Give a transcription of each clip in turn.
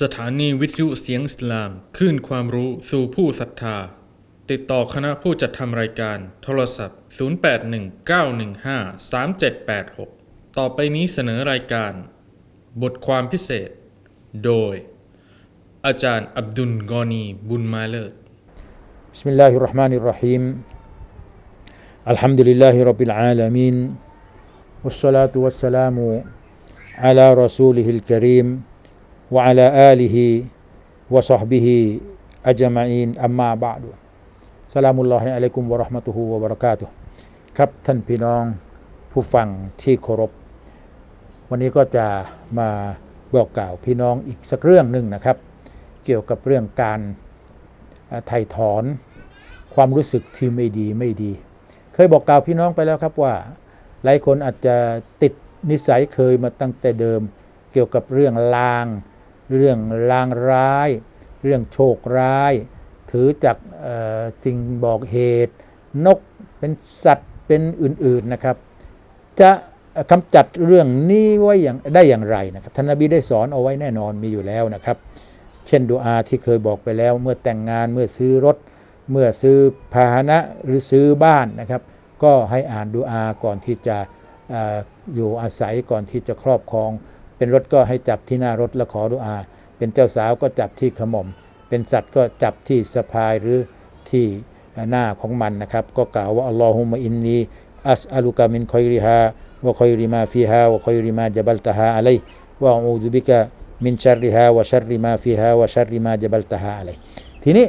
สถานีวิทยุเสียงอิสลามคลื่นความรู้สู่ผู้ศรัทธา ติดต่อคณะผู้จัดทำรายการ โทรศัพท์ 0819153786 ต่อไปนี้เสนอรายการ บทความพิเศษ โดย อาจารย์อับดุลกอนีบุญมาเลิศ بسم الله الرحمن الرحيم الحمد لله رب العالمين والصلاة والسلام على رسوله الكريم وعلى آله وصحبه أجمعين أما بعد سلام الله عليكم ورحمته وبركاته ครับท่านพี่น้องผู้ฟังที่เคารพ วันนี้ก็จะมาบอกกล่าวพี่น้องอีกสักเรื่องหนึ่งนะครับ เกี่ยวกับเรื่องการเอ่อไถ่ถอนความรู้สึกที่ไม่ดีไม่ดี เคยบอกกล่าวพี่น้องไปแล้วครับว่า หลายคนอาจจะติดนิสัยเคยมาตั้งแต่เดิม เกี่ยวกับเรื่องลาง เรื่องลางร้าย เรื่องโชคร้าย ถือจากสิ่งบอกเหตุ นกเป็นสัตว์เป็นอื่นๆนะครับ จะกำจัดเรื่องนี้ไว้อย่างได้อย่างไรนะครับท่านนบีได้สอนเอาไว้แน่นอนมีอยู่แล้วนะครับ เช่นดูอาที่เคยบอกไปแล้ว เมื่อแต่งงานเมื่อซื้อรถ เมื่อซื้อพาหนะหรือซื้อบ้านนะครับ ก็ให้อ่านดูอาก่อนที่จะออยู่อาศัยก่อนที่จะครอบครอง เป็นรถก็ให้จับที่หน้ารถและขอดูอา เป็นเจ้าสาวก็จับที่ขมม เป็นสัตว์ก็จับที่สะพายหรือที่หน้าของมันนะครับ ก็กล่าวว่าอัลลอฮุมะอินนีอัสอัลุกะมินคอยริฮาวะคอยริมาฟีฮาวะคอยริมาจับัลตะฮาอะลัยวะอูดุบิกะมินชัริฮาวะชัริมาฟีฮาวะชัริมาจับัลตะฮาอะลัยทีนี้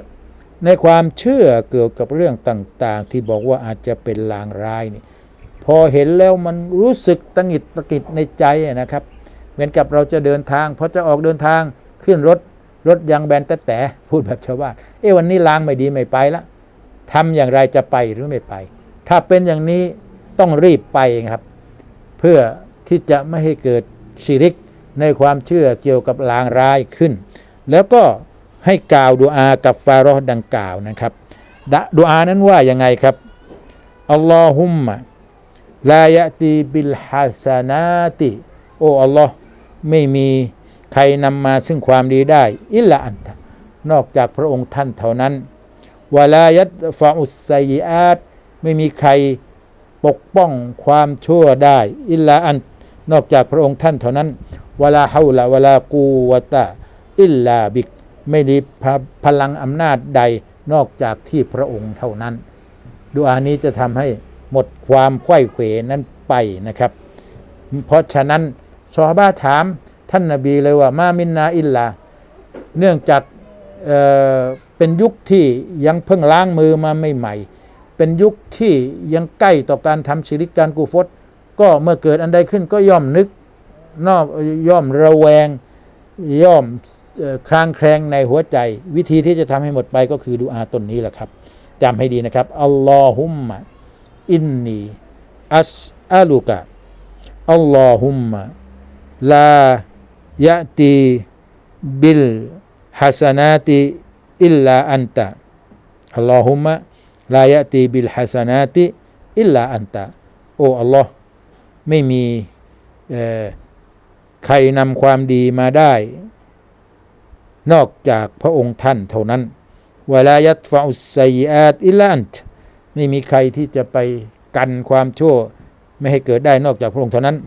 ในความเชื่อเกี่ยวกับเรื่องต่างๆ ที่บอกว่าอาจจะเป็นลางร้ายนี่พอเห็นแล้วมันรู้สึกตังหิดตะกิดในใจนะครับ เหมือนกับเราจะเดินทางพอจะออกเดินทางขึ้นรถรถยางแบนแต่แต่พูดแบบชาวบ้านเอ้วันนี้ล้างไม่ดีไม่ไปละทำอย่างไรจะไปหรือไม่ไป ถ้าเป็นอย่างนี้ต้องรีบไปครับ เพื่อที่จะไม่ให้เกิดชิริกในความเชื่อเกี่ยวกับลางร้ายขึ้น แล้วก็ให้กล่าวดูอากับฟาโรห์ดังกล่าวนะครับดะดูอานั้นว่ายังไงครับอัลลอฮุมมะลายะตีบิลฮัสนาติ โอ้อัลลอฮ์ ไม่มีใครนำมาซึ่งความดีได้ อิละอันตะนอกจากพระองค์ท่านเท่านั้นวลายัตฟาอุสไซยิอาตไม่มีใครปกป้องความชั่วได้ อิละอันนอกจากพระองค์ท่านเท่านั้นวลาฮาวละวลากูวะตะอิลลาบิกไม่มีพลังอำนาจใดนอกจากที่พระองค์เท่านั้น ดูอานี้จะทำให้หมดความไข้เขวนั้นไปนะครับ เพราะฉะนั้น ซอฮาบะถามท่านนาบีเลยว่ามามินนาอิลลาเนื่องจากเเป็นยุคที่ยังเพิ่งล้างมือมาไม่ใหม่เป็นยุคที่ยังใกล้ต่อการทำชิริกการกูฟตก็เมื่อเกิดอันใดขึ้นก็ย่อมนึกนอบย่อมระแวงย่อมคลางแคลงในหัวใจ วิธีที่จะทำให้หมดไปก็คือดูอาตนนี้แหละครับจำให้ดีนะครับอัลลอฮุมมะอินนีอัสอาลุกะอัลลอฮุมมะ ลายะตีบิลฮัสนาติอิลลาอันตะอัลลอฮุมะลายะตีบิลฮัสนาติอิลลาอันตะโอ้อัลลอฮ์ไม่มีใครนำความดีมาได้ นอกจากพระองค์ท่านเท่านั้นวลายัตฟาอุสไซยอาตอิลานไม่มีใครที่จะไปกันความชั่ว ไม่ให้เกิดได้นอกจากพระองค์เท่านั้น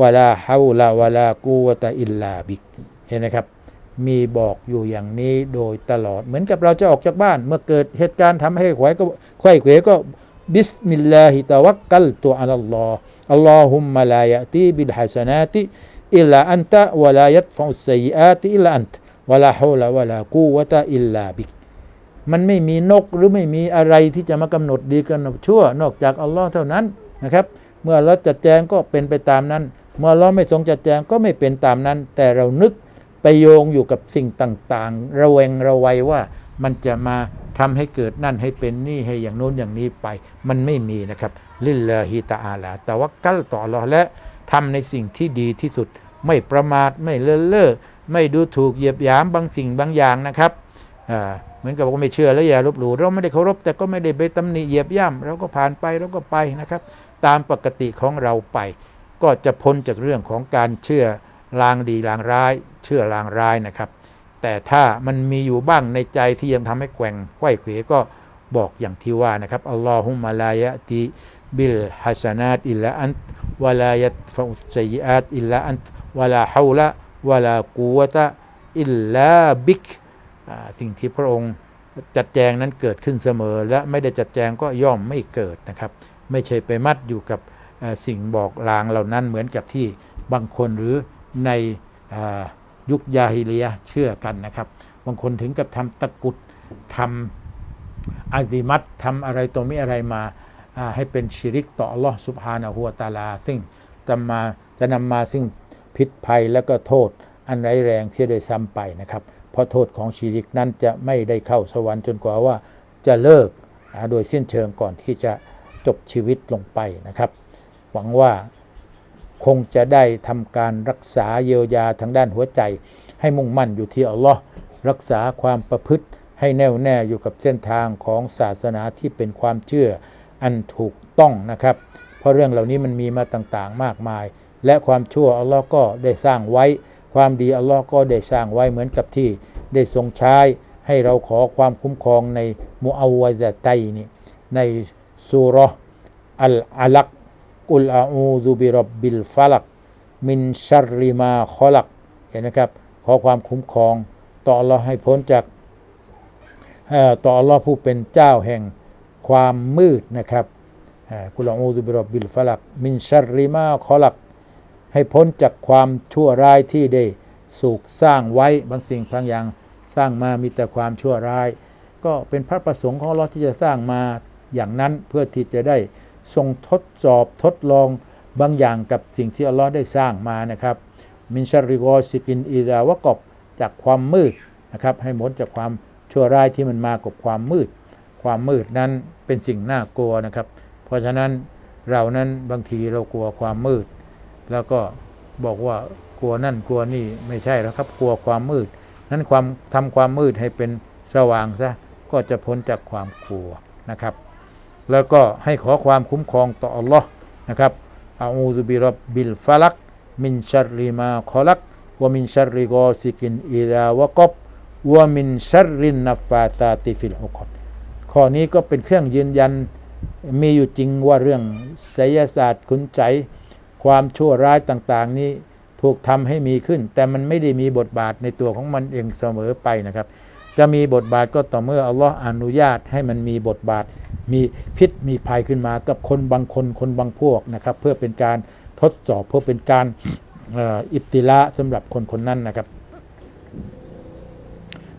วลาฮาวลาวลากูวตะอิลลาบิกเห็นไหมครับ มีบอกอยู่อย่างนี้โดยตลอดเหมือนกับเราจะออกจากบ้าน เมื่อเกิดเหตุการณ์ทำให้ขวายก็ไขว้เขวก็บิสมิลลาฮิตะวักกัลตุอัลลอฮ์อัลลอฮุมมะลายะตีบิลฮัสนาติอิลลาอันตะวลายัตฟอุสไซยอาติอิลลาอันตะวลาฮาวลาวลากูวตะอิลลาบิกมันไม่มีนกหรือไม่มีอะไรที่จะมากำหนดดีกำหนดชั่ว นอกจากอัลลอฮ์เท่านั้นนะครับ เมื่อเราจัดแจงก็เป็นไปตามนั้น เมื่อเราไม่ทรงจัดแจงก็ไม่เป็นตามนั้น แต่เรานึกไปโยงอยู่กับสิ่งต่างๆ ระแวงระวัยว่ามันจะมาทำให้เกิดนั่นให้เป็นนี่ให้อย่างโน้นอย่างนี้ไป มันไม่มีนะครับ ลิลลาฮิตาอาลาแต่ว่ากัลต่ออัลลอและทำในสิ่งที่ดีที่สุด ไม่ประมาทไม่เลื่อเล่อไม่ดูถูกเหยียบหยามบางสิ่งบางอย่างนะครับเหมือนกับว่าไม่เชื่อแล้วอย่าลบหลู่เราไม่ได้เคารพแต่ก็ไม่ได้ไปตำหนิเหยียบย่ำเราก็ผ่านไปเราก็ไปนะครับ ตามปกติของเราไป ก็จะพ้นจากเรื่องของการเชื่อลางดีลางร้าย เชื่อลางร้ายนะครับ แต่ถ้ามันมีอยู่บ้างในใจที่ยังทำให้แกว่งไขว้เขวก็บอกอย่างที่ว่านะครับอัลลอฮุมะลายะติบิลฮัสนาตอิลลาอันวะลายัฟะอุสซัยอาตอิลลาอันวะลาฮาวละวะลากูวะตะอิลลาบิกสิ่งที่พระองค์จัดแจงนั้นเกิดขึ้นเสมอ และไม่ได้จัดแจงก็ย่อมไม่เกิดนะครับ ไม่ใช่ไปมัดอยู่กับ สิ่งบอกลางเหล่านั้นเหมือนกับที่บางคนหรือในอยุคยาฮิเลียเชื่อกันนะครับ บางคนถึงกับทำตะกุดทำอาซิมัตทำอะไรตัวมีอะไรมาาให้เป็นชิริกต่ออัลลอฮ์สุบฮานะฮูวตาลา ซึ่งจะมาจะนำมาซึ่งพิษภัยและก็โทษอันร้ายแรงเสียโดยซ้ำไปนะครับ เพราะโทษของชิริกนั้นจะไม่ได้เข้าสวรรค์จนกว่าว่าจะเลิกโดยสิ้นเชิงก่อนที่จะจบชีวิตลงไปนะครับ หวังว่าคงจะได้ทำการรักษาเยียวยาทางด้านหัวใจ ให้มุ่งมั่นอยู่ที่อัลลอฮ์รักษาความประพฤติให้แน่วแน่อยู่กับเส้นทางของศาสนาที่เป็นความเชื่ออันถูกต้องนะครับ เพราะเรื่องเหล่านี้มันมีมาต่างๆ มากมาย และความชั่วอัลลอฮ์ก็ได้สร้างไว้ ความดีอัลลอฮ์ก็ได้สร้างไว้เหมือนกับที่ได้ทรงใช้ให้เราขอความคุ้มครองในมุอาวะซะไตนี่ในซูรอัลอาลัก กุลอาอูซุบิรบบิลฟาลัก มินชัรริมาคอลัก เห็นนะครับ ขอความคุ้มครอง ต่ออัลลอให้พ้นจากต่ออัลลอผู้เป็นเจ้าแห่งความมืดนะครับกุลอาอูซุบิรบบิลฟาลัก มินชัรริมาคอลัก ให้พ้นจากความชั่วร้ายที่ได้สูกสร้างไว้บางสิ่งบางอย่างสร้างมามีแต่ความชั่วร้าย ก็เป็นพระประสงค์ของอัลอที่จะสร้างมาอย่างนั้นเพื่อที่จะได้ ทรงทดสอบทดลองบางอย่างกับสิ่งที่อัลลอฮ์ได้สร้างมานะครับ มินชาริกอสิกินอีดาวะกบจากความมืดนะครับ ให้หมดจากความชั่วร้ายที่มันมากับความมืด ความมืดนั้นเป็นสิ่งน่ากลัวนะครับ เพราะฉะนั้นเรานั้นบางทีเรากลัวความมืด แล้วก็บอกว่ากลัวนั่นกลัวนี่ไม่ใช่แล้วครับกลัวความมืด นั้นความทำความมืดให้เป็นสว่างซะก็จะพ้นจากความกลัวนะครับ แล้วก็ให้ขอความคุ้มครองต่ออัลลอฮ์นะครับอาอูซุบิรับบิลฟาลัก มินชัรริมาคอลักวะมินชัรริกอซิกินอิดาวะกบวะมินชัรรินนัฟาตาติฟิลฮุกดข้อนี้ก็เป็นเครื่องยืนยันมีอยู่จริงว่าเรื่องไสยศาสตร์คุณใจ ความชั่วร้ายต่างๆ นี้ถูกทำให้มีขึ้น แต่มันไม่ได้มีบทบาทในตัวของมันเองเสมอไปนะครับ จะมีบทบาทก็ต่อเมื่ออัลลอฮ์อนุญาตให้มันมีบทบาท มีพิษมีภัยขึ้นมากับคนบางคนคนบางพวกนะครับ เพื่อเป็นการทดสอบเพื่อเป็นการอิบติละสำหรับคนคนนั้นนะครับ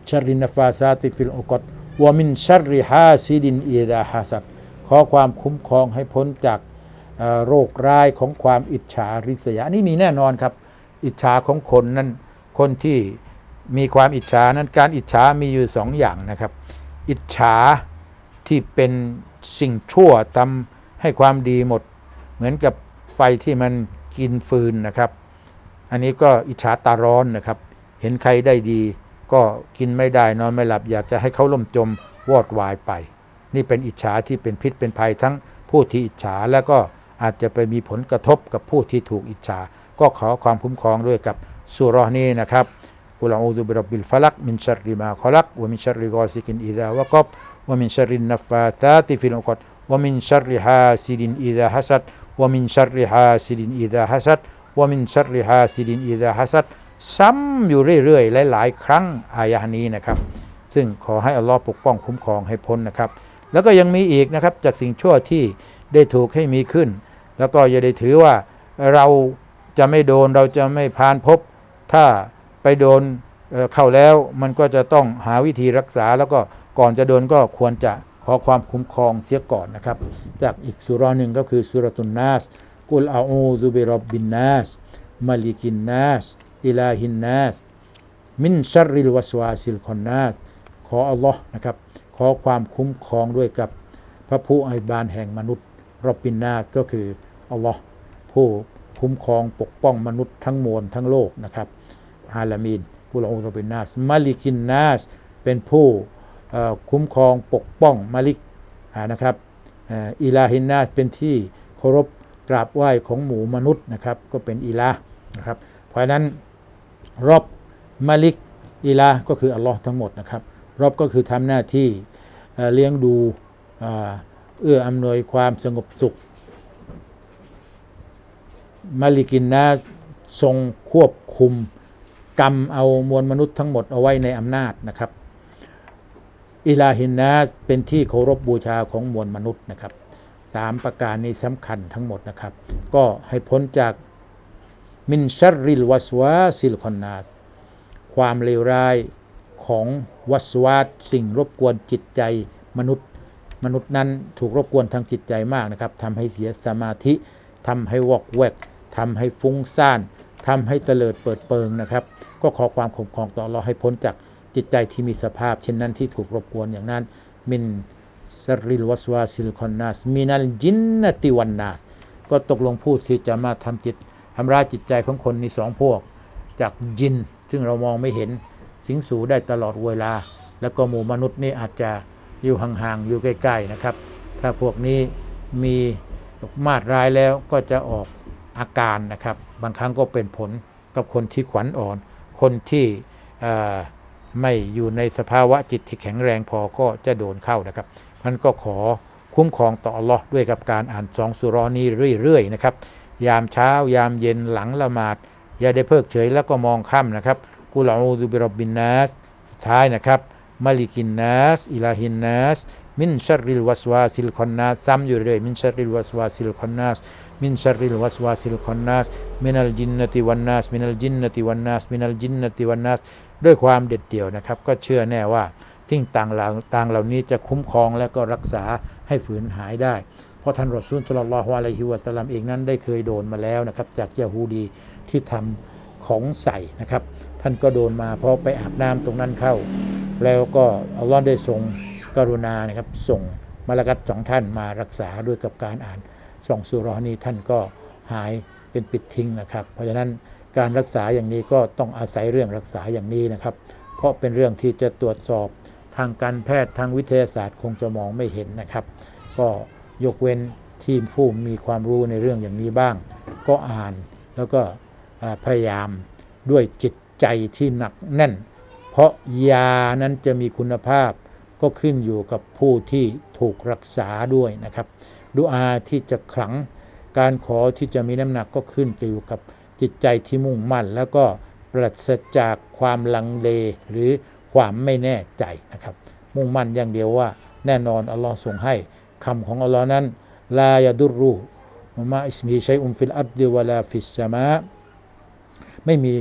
ชารินฟาซาติฟิลอกตวามินชริฮาซิดินอีดาฮาสัดขอความคุ้มครองให้พ้นจากโรคร้ายของความอิจฉาริษยานี่มีแน่นอนครับ อิจฉาของคนนั้นคนที่ มีความอิจฉานั้นการอิจฉามีอยู่สองอย่างนะครับ อิจฉาที่เป็นสิ่งชั่วทำให้ความดีหมด เหมือนกับไฟที่มันกินฟืนนะครับ อันนี้ก็อิจฉาตาร้อนนะครับ เห็นใครได้ดี ก็กินไม่ได้นอนไม่หลับ อยากจะให้เขาล่มจมวอดวายไป นี่เป็นอิจฉาที่เป็นพิษเป็นภัยทั้งผู้ที่อิจฉาแล้วก็อาจจะไปมีผลกระทบกับผู้ที่ถูกอิจฉา ก็ขอความคุ้มครองด้วยกับสุรนี้นะครับ กุลอูซุบิรับบิลฟลักมินชัรริมาคอลักวะมินชัรริกอซิกินอิดาวะกบวะมินชัรรินนัฟฟาตาติฟิลอุกดวะมินชัรริฮาซิดินอิดาฮัสัดวะมินชัรริฮาซิดินอิดาฮัสัดวะมินชัรริฮาซิดินอิดาฮัสัดซ้ำอยู่เรื่อยๆหลายๆครั้งอายะห์นี้นะครับ ซึ่งขอให้อัลลอฮ์ปกป้องคุ้มครองให้พ้นนะครับ แล้วก็ยังมีอีกนะครับจากสิ่งชั่วที่ได้ถูกให้มีขึ้น แล้วก็อย่าได้ถือว่าเราจะไม่โดนเราจะไม่พานพบ ถ้า ไปโดนเอ่อเข้าแล้วมันก็จะต้องหาวิธีรักษาแล้วก็ก่อนจะโดนก็ควรจะขอความคุ้มครองเสียก่อนนะครับ จากอีกสุราะห์หนึ่งก็คือสุรตุนนัสกุลอาอูซุบิรบบินนัสมาลิกินนัสอิลาฮินนัสมินชัริลวัสวาสิลคอนนาตขออัลลอฮ์นะครับ ขอความคุ้มครองด้วยกับพระผู้อภิบาลแห่งมนุษย์รบบินนาตก็คืออัลลอฮ์ผู้คุ้มครองปกป้องมนุษย์ทั้งมวลทั้งโลกนะครับ อาลามีนผู้ลงรบินนาสมาลิกินนาสเป็นผู้คุ้มครองปกป้องมาลิกนะครับอิลาฮินนาสเป็นที่เคารพกราบไหว้ของหมู่มนุษย์นะครับ ก็เป็นอิลานะครับ เพราะนั้นรอบมาลิกอิลาก็คืออัลลอฮ์ทั้งหมดนะครับ รอบก็คือทำหน้าที่เเลี้ยงดูเอื้ออำนวยความสงบสุข มาลิกินนาทรงควบคุม กรรมเอามวลมนุษย์ทั้งหมดเอาไว้ในอำนาจนะครับอิลาฮินนาเป็นที่เคารพบูชาของมวลมนุษย์นะครับสามประการนี้สำคัญทั้งหมดนะครับ ก็ให้พ้นจากมินชัรริลวัสวาซิลคอนนาสความเลวร้ายของวัสวาสสิ่งรบกวนจิตใจมนุษย์ มนุษย์นั้นถูกรบกวนทางจิตใจมากนะครับทำให้เสียสมาธิทำให้วอกแวกทำให้ฟุ้งซ่านทำให้เตลิดเปิดเปิงนะครับ ก็ขอความคุ้มครองต่อเราให้พ้นจากจิตใจที่มีสภาพ เช่นนั้นที่ถูกรบกวนอย่างนั้น มินสริลวัสวาซิลคอนนัสมินัลจินนติวันนัสก็ตกลงพูดที่จะมาทำจิตทำร้ายจิตใจของคนในสองพวก จากยิน ซึ่งเรามองไม่เห็นสิงสู่ได้ตลอดเวลา แล้วก็หมู่มนุษย์นี่อาจจะอยู่ห่างๆอยู่ใกล้ๆนะครับ ถ้าพวกนี้มีมาดร้ายแล้วก็จะออกอาการนะครับ บางครั้งก็เป็นผลกับคนที่ขวัญอ่อน คนที่ไม่อยู่ในสภาวะจิตที่แข็งแรงพอก็จะโดนเข้านะครับมันก็ขอคุ้มครองต่ออัลลอฮ์ด้วยกับการอ่านสองสุรอนี้เรื่อยๆนะครับ ยามเช้ายามเย็นหลังละหมาด อย่าได้เพิกเฉยแล้วก็มองข้ามนะครับกุลาอูดุบิรบบินนัสท้ายนะครับมาลิกินนัสอิลาฮินนัสมินชัรริลวัสวาซิลคอนนัสซ้ำอยู่เรื่อยมินชัรริลวัสวาซิลคอนนัส มินชัรริลวัสวาซิลคอนนัสมินัลจินนติวันนัสมินัลจินนติวันนัสมินัลจินนติวันนัสด้วยความเด็ดเดี่ยวนะครับ ก็เชื่อแน่ว่าสิ่งต่างเหล่าต่างเหล่านี้จะคุ้มครองและก็รักษาให้ฝืนหายได้ เพราะท่านรอซูลตุลลอฮวาอะลัยฮิวะสลัมเองนั้นได้เคยโดนมาแล้วนะครับ จากยาฮูดีที่ทำของใส่นะครับ ท่านก็โดนมาเพราะไปอาบน้ำตรงนั้นเข้า แล้วก็อัลลอฮ์ได้ทรงกรุณานะครับส่งมาลกัตสองท่านมารักษาด้วยกับการอ่าน ส่องสุรอนีท่านก็หายเป็นปิดทิ้งนะครับ เพราะฉะนั้นการรักษาอย่างนี้ก็ต้องอาศัยเรื่องรักษาอย่างนี้นะครับ เพราะเป็นเรื่องที่จะตรวจสอบทางการแพทย์ทางวิทยาศาสตร์คงจะมองไม่เห็นนะครับ ก็ยกเว้นทีมผู้มีความรู้ในเรื่องอย่างนี้บ้าง ก็อ่านแล้วก็พยายามด้วยจิตใจที่หนักแน่น เพราะยานั้นจะมีคุณภาพก็ขึ้นอยู่กับผู้ที่ถูกรักษาด้วยนะครับ ดุอาที่จะขลัง การขอที่จะมีน้ำหนักก็ขึ้นไปอยู่กับจิตใจที่มุ่งมั่น แล้วก็ปราศจากความลังเลหรือความไม่แน่ใจนะครับ มุ่งมั่นอย่างเดียวว่า แน่นอนอัลลอฮ์ทรงให้คำของอัลลอฮ์นั้นลายาดุรุมาอิสมีชัยอุมฟิลอัดดิวลาฟิสมาไม่มี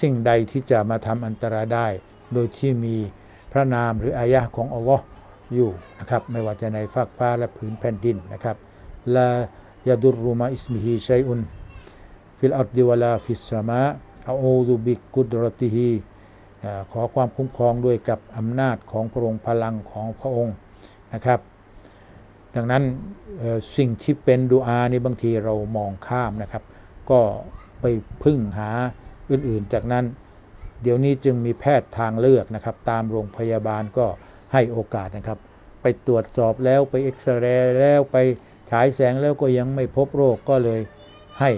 สิ่งใดที่จะมาทำอันตรายได้ โดยที่มีพระนามหรืออายะของอัลลอฮ์ อยู่นะครับไม่ว่าจะในฟากฟ้าและผืนแผ่นดินนะครับลายาดุรุมาอิสมิฮิชัยอุนฟิลอัดดิวลาฟิสสมาอาอูดุบิกุดรติฮิอ่าขอความคุ้มครองด้วยกับอำนาจของพระองค์พลังของพระองค์นะครับ ดังนั้นสิ่งที่เป็นดุอานี่บางทีเรามองข้ามนะครับ ก็ไปพึ่งหาอื่นๆ จากนั้น เดี๋ยวนี้จึงมีแพทย์ทางเลือกนะครับ ตามโรงพยาบาลก็ ให้โอกาสนะครับ ไปตรวจสอบแล้วไปเอ็กซเรย์แล้วไปฉายแสงแล้วก็ยังไม่พบโรคก็เลยให้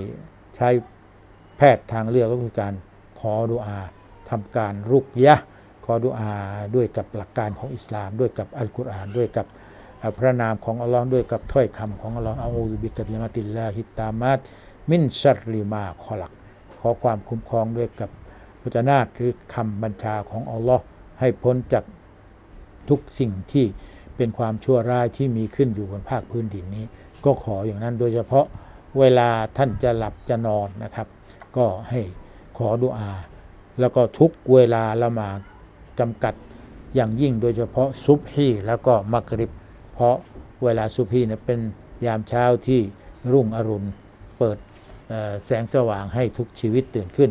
ใช้แพทย์ทางเลือกก็คือการขอดุอาทำการรุกยะขอดุอาด้วยกับหลักการของอิสลาม ด้วยกับอัลกุรอานด้วยกับพระนามของอัลลอฮ์ด้วยกับถ้อยคำของอัลลอฮ์อาอูบิกัลิมาติลลาฮิตามัตมินชัรริมาขอลัก ขอความคุ้มครองด้วยกับพุทธนาถหรือคำบัญชาของอัลลอฮ์ให้พ้นจาก ทุกสิ่งที่เป็นความชั่วร้ายที่มีขึ้นอยู่บนภาคพื้นดินนี้ ก็ขออย่างนั้นโดยเฉพาะเวลาท่านจะหลับจะนอนนะครับ ก็ให้ขอดุอา แล้วก็ทุกเวลาละหมาดจำกัดอย่างยิ่งโดยเฉพาะซุบฮีแล้วก็มักริบ เพราะเวลาซุบฮีเนี่ยเป็นยามเช้าที่รุ่งอรุณเปิดแสงสว่างให้ทุกชีวิตตื่นขึ้น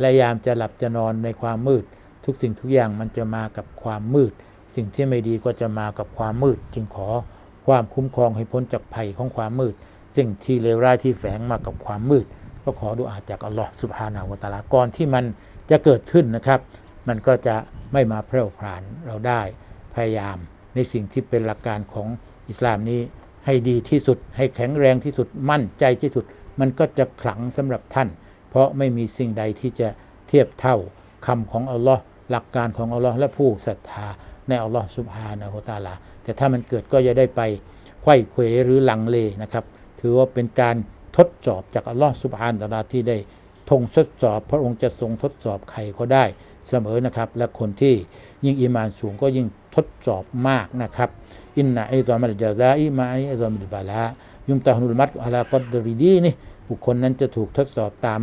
และยามจะหลับจะนอนในความมืด ทุกสิ่งทุกอย่างมันจะมากับความมืด สิ่งที่ไม่ดีก็จะมากับความมืด จึงขอความคุ้มครองให้พ้นจากภัยของความมืด สิ่งที่เลวร้ายที่แฝงมากับความมืด ก็ขอดุอาจากอัลลอฮ์สุบฮานาหูวตะอาลาก่อนที่มันจะเกิดขึ้นนะครับ มันก็จะไม่มาแพร่พรานเราได้พยายามในสิ่งที่เป็นหลักการของอิสลามนี้ให้ดีที่สุด ให้แข็งแรงที่สุดมั่นใจที่สุด มันก็จะขลังสำหรับท่าน เพราะไม่มีสิ่งใดที่จะเทียบเท่าคำของอัลลอฮ์หลักการของอัลลอฮ์และผู้ศรัทธา ในอัลลอฮ์สุบฮานะฮูวะตาลา แต่ถ้ามันเกิดก็อย่าได้ไปไข้เขวหรือลังเลนะครับ ถือว่าเป็นการทดสอบจากอัลลอฮ์สุบฮานะฮูวะตาลาที่ได้ทงทดสอบ พระองค์จะทรงทดสอบใครก็ได้เสมอนะครับ และคนที่ยิ่งอีมานสูงก็ยิ่งทดสอบมากนะครับ อินนะไอซอมัลจาซาอิมาไอซอมิลบาลายุมตะฮนุลมัดอะลากอดริดีนี่บุคคลนั้นจะถูกทดสอบตาม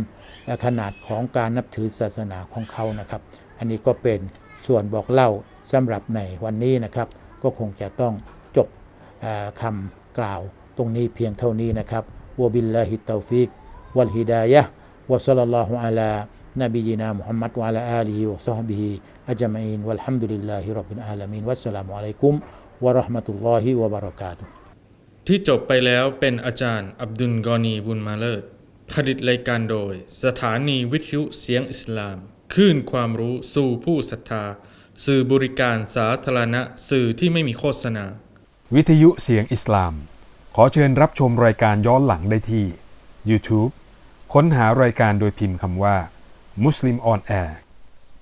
ขนาดของการนับถือศาสนาของเขานะครับ อันนี้ก็เป็นส่วนบอกเล่า สำหรับในวันนี้นะครับ ก็คงจะต้องจบคำกล่าวตรงนี้เพียงเท่านี้นะครับวบิลลาฮิตตอฟิกวัลฮิดายะวะซัลลัลลอฮุอะลานบียินามุฮัมมัดวะอะลาอาลีฮิวะซอฮบิฮิอัจมัยนวัลฮัมดุลิลลาฮิร็อบบิลอาลามีนวัสสลามุอะลัยกุมวะราะห์มะตุลลอฮิวะบะเราะกาตุที่จบไปแล้วเป็นอาจารย์อับดุลกอนีบุญมาเลิศผลิตรายการโดย สถานีวิทยุเสียงอิสลามคลื่นความรู้สู่ผู้ศรัทธา สื่อบริการสาธารณะ สื่อที่ไม่มีโฆษณา วิทยุเสียงอิสลาม ขอเชิญรับชมรายการย้อนหลังได้ที่ YouTube ค้นหารายการโดยพิมพ์คำว่า Muslim on Air